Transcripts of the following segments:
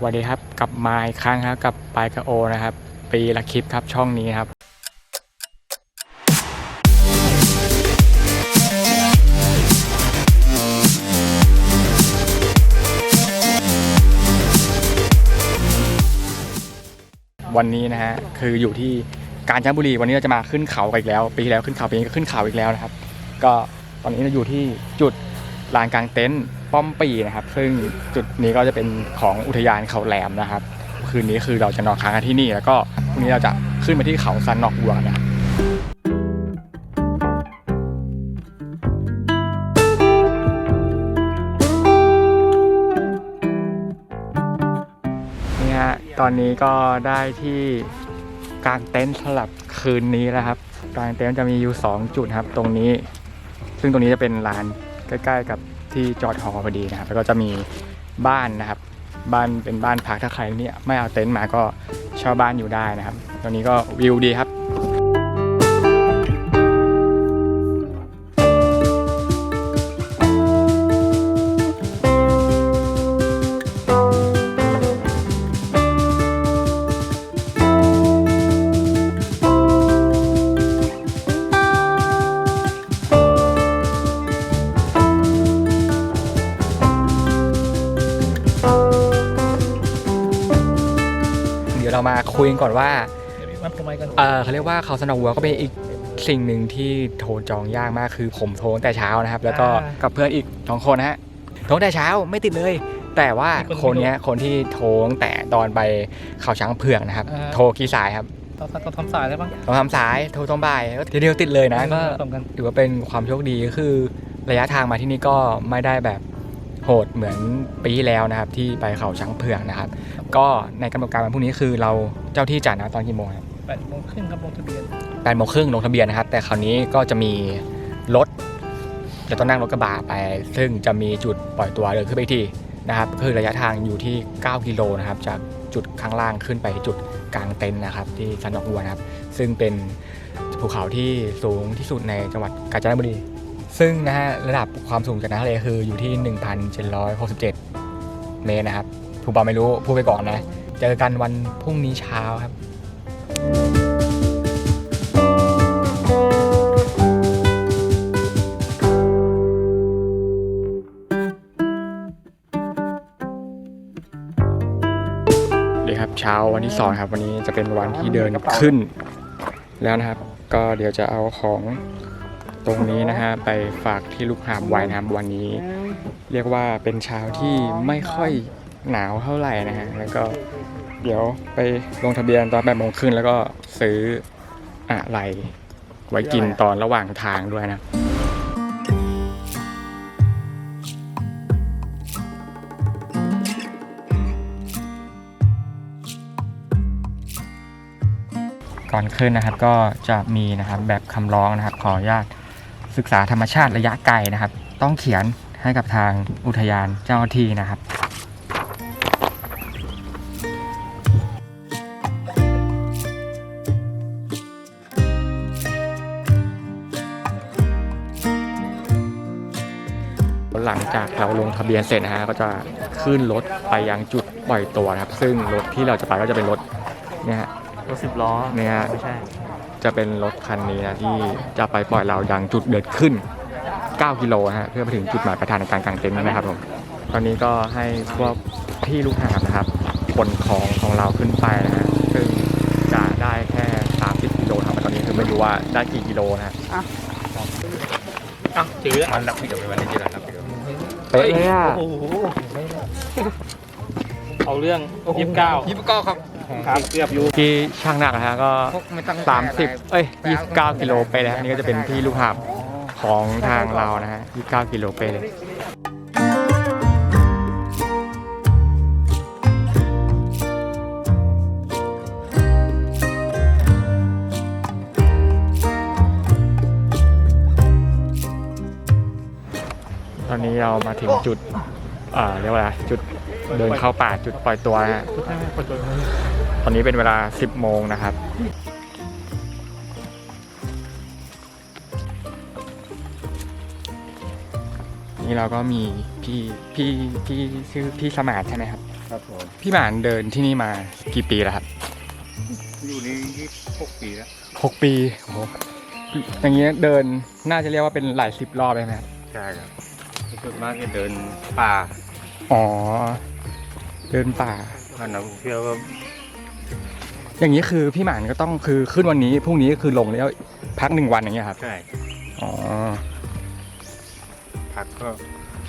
สวัสดีครับกลับมาอีกครั้งครับกับปายกะโอนะครับ ปีละคลิปครับช่องนี้ครับวันนี้นะฮะคืออยู่ที่กาญจนบุรีวันนี้เราจะมาขึ้นเขากันอีกแล้ว ปีที่แล้วขึ้นเขาปีนี้ก็ขึ้นเขาอีกแล้วนะครับ ก็ตอนนี้เราอยู่ที่จุดลานกลางเต็นท์ ป้อมปีนะครับ ซึ่งจุดนี้ก็จะเป็นของอุทยานเขาแหลมนะครับ คืนนี้คือเราจะนอนค้างกันที่นี่แล้วก็พรุ่งนี้เราจะขึ้นไปที่เขาซันนอกวัวนะครับนี่ฮะตอนนี้ก็ได้ที่กางเต็นท์สำหรับคืนนี้แล้วครับกางเต็นท์จะมีอยู่ 2 จุดครับ ตรงนี้ ซึ่งตรงนี้จะเป็นลานใกล้ ๆ กับ ที่จอดหอพอดีนะครับแล้วก็จะมีบ้านนะครับ บ้านเป็นบ้านพักถ้าใครเนี่ยไม่เอาเต็นท์มาก็เช่าบ้านอยู่ได้นะครับตรงนี้ก็วิวดีครับ เดี๋ยวเรามาคุยกันก่อนว่ามันทำไมกันเออเขาเรียกว่าเขาสนองวัวก็เป็นอีกสิ่งหนึ่งที่โทรจองยากมากคือผมโทรตั้งแต่เช้านะครับ แล้วก็กับเพื่อนอีกสองคนนะฮะโทรตั้งแต่เช้าไม่ติดเลย แต่ว่าคนเนี้ยคนที่โทรตั้งแต่ตอนไปเขาช้างเผือกนะครับ โทรกี่สายครับต้องต้องทำสายได้บ้างต้องทำสายโทรตอนบ่ายก็ทีเดียวติดเลยนะก็ตรงกันถือว่าเป็นความโชคดีคือ ระยะทางมาที่นี่ก็ไม่ได้แบบ โหดเหมือนปีที่แล้วนะครับ ที่ไปเขาช้างเผือกนะครับ ก็ในกำหนดการวันพรุ่งนี้คือเราเจ้าที่จัดนะตอนกี่โมงครับแปดโมงครึ่งครับลงทะเบียนแปดโมงครึ่งลงทะเบียนนะครับ แต่คราวนี้ก็จะมีรถจะต้องนั่งรถกระบะไป ซึ่งจะมีจุดปล่อยตัวเดินขึ้นไปอีกที่นะครับคือระยะทางอยู่ที่ 9 กิโลนะครับจากจุดข้างล่างขึ้นไปจุดกลางเต็นท์นะครับ ที่สันนอกวัวนะครับ ซึ่งเป็นภูเขาที่สูงที่สุดในจังหวัดกาญจนบุรี ซึ่งนะฮะระดับความสูงจากน้ำทะเลคืออยู่ที่ 1,767 เมตรนะครับผู้บอลไม่รู้ พูดไปก่อนนะ เจอกันวันพรุ่งนี้เช้าครับดีครับเช้าวันที่สองครับ วันนี้จะเป็นวันที่เดินขึ้น แล้วนะครับ ก็เดี๋ยวจะเอาของ ตรงนี้นะฮะไปฝากที่ลูกหาบไว้นะครับวันนี้ เรียกว่าเป็นเช้าที่ไม่ค่อยหนาวเท่าไหร่นะฮะแล้วก็เดี๋ยวไปลงทะเบียนตอนแปดโมงครึ่งแล้วก็ซื้ออะไรไว้กินตอนระหว่างทางด้วยนะก่อนขึ้นนะครับก็จะมีนะครับแบบคำร้องนะครับขออนุญาต ศึกษาธรรมชาติระยะไกลนะครับ ต้องเขียนให้กับทางอุทยานเจ้าหน้าที่นะครับหลังจากเราลงทะเบียนเสร็จนะฮะก็จะขึ้นรถไปยังจุดปล่อยตัวนะครับ ซึ่งรถที่เราจะไปก็จะเป็นรถเนี่ยฮะรถสิบล้อเนี่ยฮะไม่ใช่ จะเป็นรถคันนี้นะที่จะไปปล่อยเรายังจุดเดินขึ้น 9 กิโลนะฮะเพื่อไปถึงจุดหมายปลายทางในการกางเต็นท์นะครับผมตอนนี้ก็ให้พวกพี่ลูกหาบนะครับขนของของเราขึ้นไปนะฮะซึ่งจะได้แค่ 30 กิโลครับแต่ตอนนี้คือไม่รู้ว่าได้กี่กิโลนะฮะอะถือมันรับผิดชอบในวันนี้แล้วครับเป๊ะเลยอะโอ้โหเอาเรื่องยี่สิบเก้ายี่สิบ เก้าครับครับ เกือบอยู่ที่ช่างหนักนะฮะก็ ไม่ตั้ง30 เอ้ย 29 กิโลไปเลยฮะนี่ก็จะเป็นพี่ลูกหาบของทางเรานะฮะ 29 กิโลไปเลย ตอนนี้เรามาถึงจุดอ่าเรียกว่าอะไรจุดเดินเข้าป่าจุดปล่อยตัวนะฮะสุดท้ายกด ตัวตอนนี้เป็นเวลา 10 โมงนะครับ นี่เราก็มีพี่พี่พี่ชื่อพี่สมาร์ทใช่ไหมครับ ครับผมพี่หมานเดินที่นี่มากี่ปีแล้วครับ อยู่นี่ยี่หกปีแล้วหกปีโอ้โหอย่างเงี้ยเดินน่าจะเรียกว่าเป็นหลายสิบรอบเลยไหมครับใช่ครับส่วนมากจะเดินป่าอ๋อ เดินป่า ถ้านักท่องเที่ยวก็ อย่างนี้คือพี่หมานก็ต้องคือขึ้นวันนี้พรุ่งนี้ก็คือลงแล้วพักหนึ่งวันอย่างเงี้ยครับ ใช่อ๋อพักก็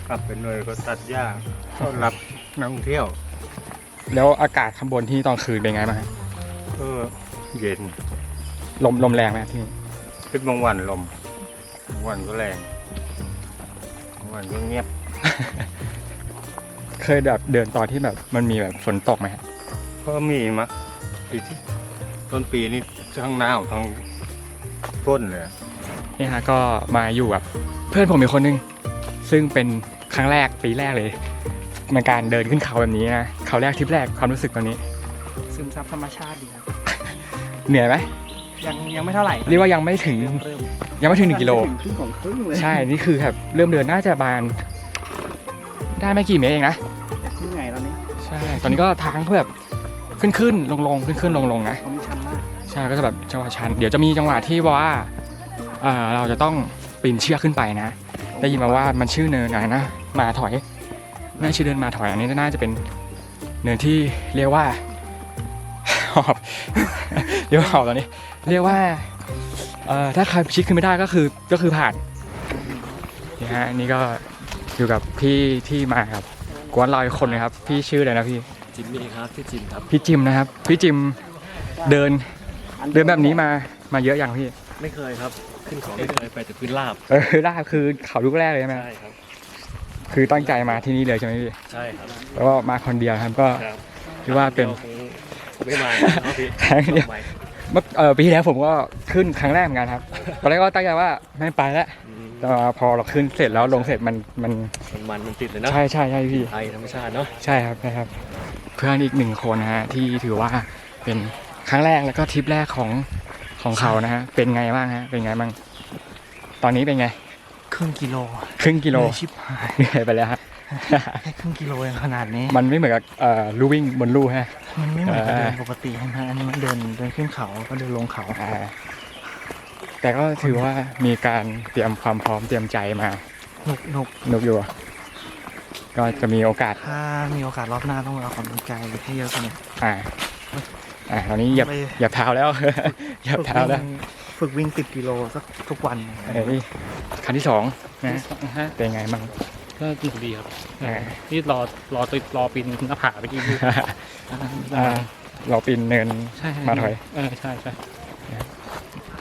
กลับไปหน่วยก็ตัดหญ้าต้อนรับนักท่องเที่ยว แล้วอากาศข้างบนที่ตอนคืนเป็นไงบ้างครับก็เย็นลมลมแรงไหมครับที่นี่เป็นบางวันลมบางวันก็แรงบางวันก็เงียบ เคยแบบเดินตอนที่แบบมันมีแบบฝนตกไหมครับก็มีมะ ปีที่ต้นปีนี้ทั้งหนาวทั้งต้นเลยนี่ฮะก็มาอยู่กับเพื่อนผมอีกคนนึง ซึ่งเป็นครั้งแรกปีแรกเลยในการเดินขึ้นเขาแบบนี้นะเขาแรกทริปแรกความรู้สึกตอนนี้ ซึมซับธรรมชาติดีครับเหนื่อยไหมยังยังไม่เท่าไหร่เรียกว่ายังไม่ถึงเริ่มยังไม่ถึงหนึ่งกิโลครึ่งของครึ่งเลยใช่นี่คือแบบเริ่มเดินน่าจะบาน ได้ไม่กี่เมตรเองนะครึ่งไงตอนนี้ใช่ตอนนี้ก็ทางเพื่อแบบ ขึ้นขึ้นลงลงขึ้นขึ้นลงลงนะเขามีชันมากใช่ก็จะแบบจังหวะชัน เดี๋ยวจะมีจังหวะที่ว่าเอ่อเราจะต้องปีนเชือกขึ้นไปนะ ได้ยินมาว่ามันชื่อเนินอะไรนะมาถอยน่าชื่อเดินมาถอยอันนี้น่าจะเป็นเนินที่เรียกว่าหอบเรียกว่าหอบตอนนี้ เรียกว่าเอ่อถ้าใครชิดขึ้นไม่ได้ก็คือก็คือผ่านนี่ฮะนี่ก็อยู่กับพี่ที่มาครับกวนเราอีกคนนะครับ พี่ชื่ออะไรนะพี่ จิมมี่ครับที่จิมครับ พี่จิมนะครับ พี่จิมเดิน เดินแบบนี้มามาเยอะอย่างพี่ไม่เคยครับ ขึ้นเขาไม่เคยไปแต่พื้นราบเออได้คือเขาลูกแรกเลยใช่ไหมใช่ครับ คือตั้งใจมาที่นี่เลยใช่ไหมพี่ใช่ครับแล้วก็มาคนเดียวครับก็ครับคิดว่าเป็นคงไม่มาเนาะพี่ครั้งเดียวไม่เมื่อเออปีที่แล้วผมก็ขึ้นครั้งแรกเหมือนกันครับ ตอนแรกก็ตั้งใจว่าไม่ไปแล้วอืมแต่ว่าพอเราขึ้นเสร็จแล้วลงเสร็จมันมันมันมันมันติดเลยเนาะใช่ใช่ใช่พี่ ไทยธรรมชาติเนาะใช่ครับใช่ครับ เพื่อนอีกหนึ่งคนนะฮะที่ถือว่าเป็นครั้งแรกแล้วก็ทริปแรกของของเขานะฮะเป็นไงบ้างฮะเป็นไงบ้างตอนนี้เป็นไง ครึ่งกิโลครึ่งกิโลเหนื่อยชิบหายเหนื่อยไปแล้วฮะแค่ครึ่งกิโลเองขนาดนี้ มันไม่เหมือนกับเอ่อลู่วิ่งบนลู่ฮะมันไม่เหมือนกับเออเดินปกติใช่ไหมอันนี้มันเดินเดินขึ้นเขาก็เดินลงเขาอ่าแต่ก็ถือว่ามีการเตรียมความพร้อมเตรียมใจมาหนุกหนุกนุกอยู่ ก็จะมีโอกาสถ้ามีโอกาสรอบหน้าต้องเอาความตั้งใจให้เยอะกว่านี้อ่าอ่าตอนนี้เหยียบไปเหยียบเท้าแล้วเหยียบเท้าแล้วฝึกวิ่งติดกิโลสักทุกวันเอ้ยคันที่สองนะเป็นไงบ้างก็สนุกดีครับอ่านี่รอรอติดรอปีนหน้าผาไปกินดูอ่าเราปีนเนินใช่มาถอยเออใช่ใช่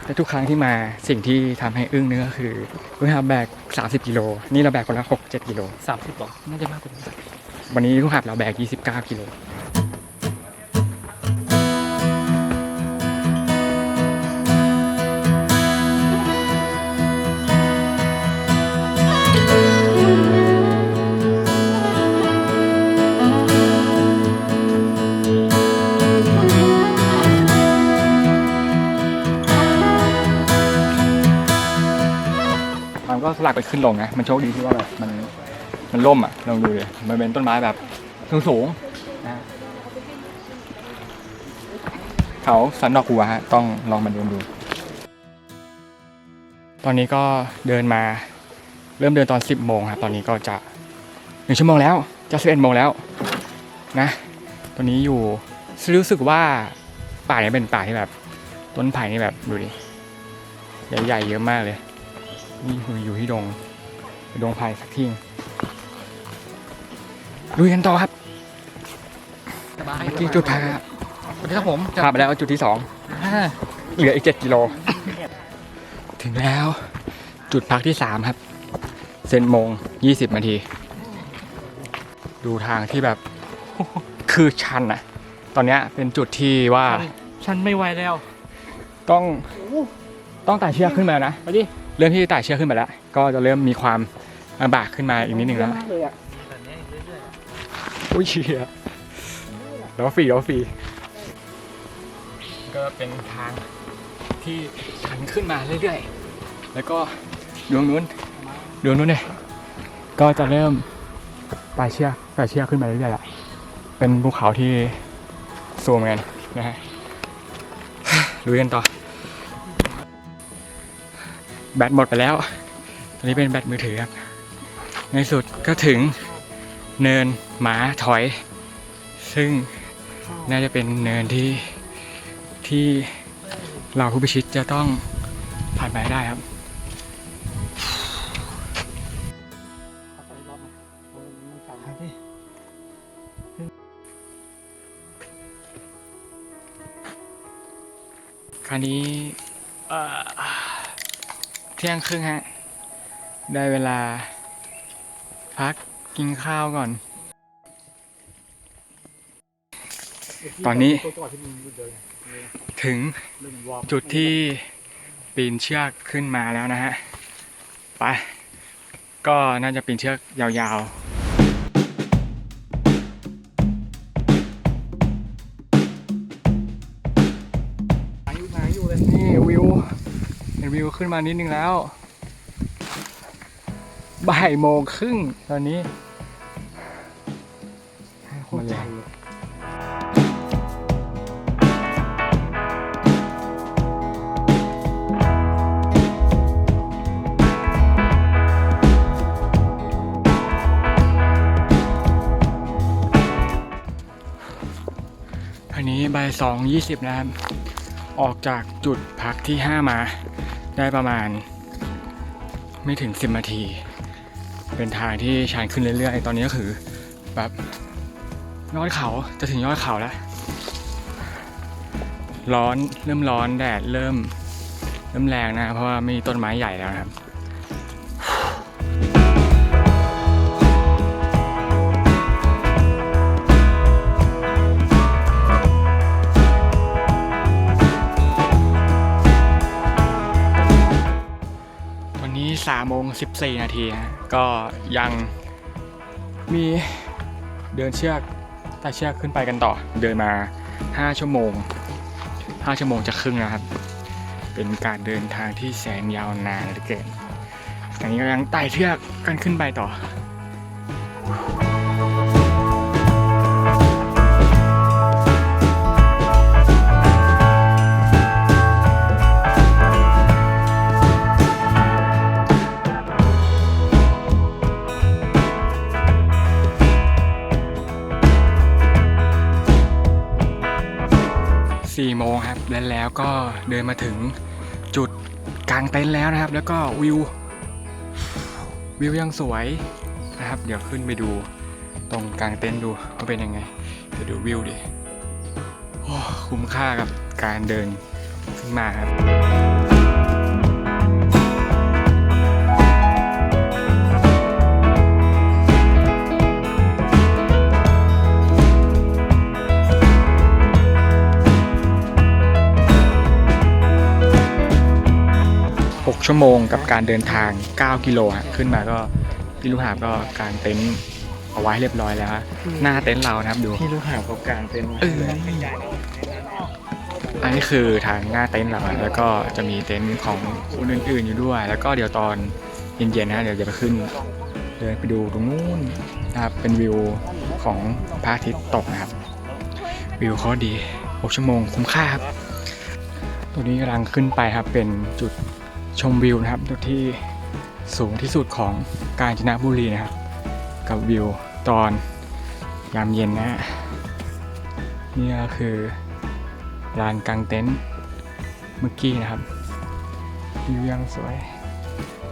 แต่ทุกครั้งที่มาสิ่งที่ทำให้อึ้งเนี่ยก็คือเวลาแบก 30 กิโล นี่เราแบกคนละ6 7 กิโลสามสิบหรอน่าจะมากกว่านี้วันนี้ลูกหับเราแบก 29 กิโล ไปขึ้นลงนะมันโชคดีที่ว่าแบบมันมันล่มอะลองดูเลยมันเป็นต้นไม้แบบสูงสูงนะเขาสันดอกหัวฮะต้องลองมาเดินดู ตอนนี้ก็เดินมาเริ่มเดินตอน 10โมงครับตอนนี้ก็จะหนึ่งชั่วโมงแล้วจะ11โมงแล้วนะตอนนี้อยู่รู้สึกว่าป่าเนี้เป็นป่าที่แบบ ต้นไผ่นี่แบบดูดิใหญ่ๆเยอะมากเลย นี่คืออยู่ที่ดงดงไผ่สักที่หนึ่งลุยกันต่อครับสบายที่จุดพักครับสวัสดีครับผมพาไปแล้วจุดที่สองเหลืออีกเจ็ดกิโล ถึงแล้วจุดพักที่สามครับเซนโมงยี่สิบนาที ดูทางที่แบบคือชันอะตอนเนี้ยเป็นจุดที่ว่าฉันไม่ไหวแล้ว ต้องต้องไต่เชือกขึ้นมานะไปดิ เริ่มที่ไต่เชือกขึ้นมาแล้ว ก็จะเริ่มมีความลำบากขึ้นมาอีกนิดหนึ่งแล้วมากเลยอะอุ้ยเชียแล้วฟรีแล้วฟรีก็เป็นทางที่ชันขึ้นมาเรื่อยๆ แล้วก็ดวงนู้นดวงนู้นเนี่ยก็จะเริ่มไต่เชือกไต่เชือกขึ้นมาเรื่อยๆละเป็นภูเขาที่สูงเหมือนกันนะฮะลุยกันต่อ แบตหมดไปแล้ว ตอนนี้เป็นแบตมือถือครับ ในสุดก็ถึงเนินหมาถอย ซึ่งน่าจะเป็นเนินที่ที่เราผู้พิชิตจะต้องผ่านไปได้ครับคราวนี้ เที่ยงครึ่งฮะ ได้เวลา พักกินข้าวก่อน ตอนนี้ ถึงจุดที่ปีนเชือกขึ้นมาแล้วนะฮะ ไป ก็น่าจะปีนเชือกยาวๆ วิวขึ้นมานิดนึงแล้ว บ่ายโมงครึ่งตอนนี้โคตรใจอันนี้บ่ายสองยี่สิบนะครับ ออกจากจุดพักที่ห้ามา ได้ประมาณ ไม่ถึงสิบนาที เป็นทางที่ชันขึ้นเรื่อยๆ ตอนนี้ก็คือแบบยอดเขาจะถึงยอดเขาแล้ว ร้อนเริ่มร้อนแดดเริ่มเริ่มแรงนะ เพราะว่ามีต้นไม้ใหญ่แล้วครับ 34นาทีฮะก็ยังมีเดินเชือกใต้เชือกขึ้นไปกันต่อ เดินมา 5 ชั่วโมง 5 ชั่วโมงจะครึ่งนะครับ เป็นการเดินทางที่แสนยาวนานเหลือเกินอันนี้ก็ยังไต่เชือกกันขึ้นไปต่อ 4โมงครับและแล้วก็เดินมาถึงจุดกลางเต็นท์แล้วนะครับ แล้วก็วิว วิวยังสวยนะครับ เดี๋ยวขึ้นไปดูตรงกลางเต็นท์ดูว่าเป็นยังไงเดี๋ยวดูวิวดิโอ้คุ้มค่ากับการเดินขึ้นมาครับ 6 ชั่วโมงกับการเดินทาง 9 กิโลฮะขึ้นมาก็พี่ลูกหาบก็กางเต็นท์เอาไว้เรียบร้อยแล้วฮะหน้าเต็นท์เรานะครับดูที่ลูกหาบเขากลางเป็นเอออันนี้คือทางหน้าเต็นท์เราแล้วก็จะมีเต็นท์ของคนอื่นๆอยู่ด้วย แล้วก็เดี๋ยวตอนเย็นๆนะเดี๋ยวจะไปขึ้นเดินไปดูตรงนู้นนะครับเป็นวิวของพระอาทิตย์ตกนะครับ วิวเขาดี 6 ชั่วโมงคุ้มค่าครับ ตัวนี้กำลังขึ้นไปครับเป็นจุด ชมวิวนะครับจุดที่สูงที่สุดของกาญจนบุรีนะครับ กับวิวตอนยามเย็นนะฮะนี่ก็คือลานกลางเต็นท์เมื่อกี้นะครับวิวยังสวย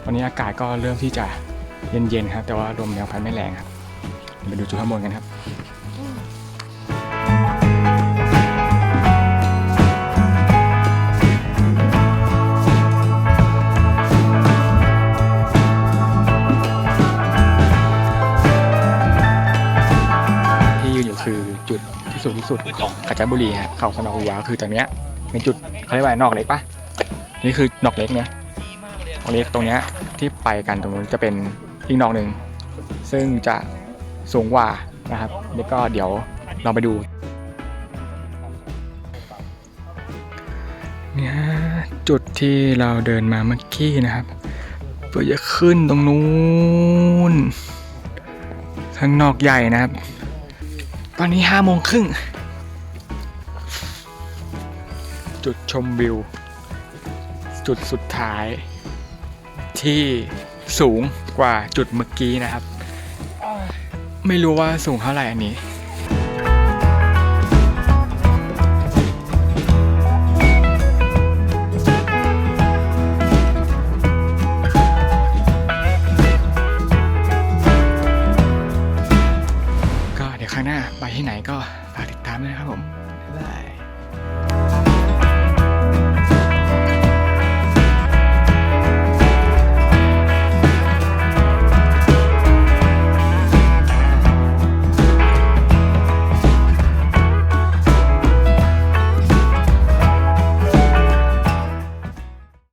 ตอนนี้อากาศก็เริ่มที่จะเย็นๆครับ แต่ว่าลมยังพัดไม่แรงครับไปดูจุดข้างบนกันครับ สูงที่สุดของกาญจนบุรีฮะเขาสนอหัวคือตรงเนี้ยเป็นจุดเขาเรียกว่านอกเล็กปะนี่คือนอกเล็กเนี่ยนอกเล็กตรงเนี้ยที่ไปกันตรงนู้นจะเป็นอีกนอกหนึ่งซึ่งจะสูงกว่านะครับแล้วก็เดี๋ยวเราไปดูเนี่ยจุดที่เราเดินมาเมื่อกี้นะครับเพื่อจะขึ้นตรงนู้นข้างนอกใหญ่นะครับ ตอนนี้ห้าโมงครึ่ง จุดชมวิว จุดสุดท้าย ที่สูงกว่าจุดเมื่อกี้นะครับ ไม่รู้ว่าสูงเท่าไหร่อันนี้ ที่ไหนก็ฝากติดตามด้วยนะครับผม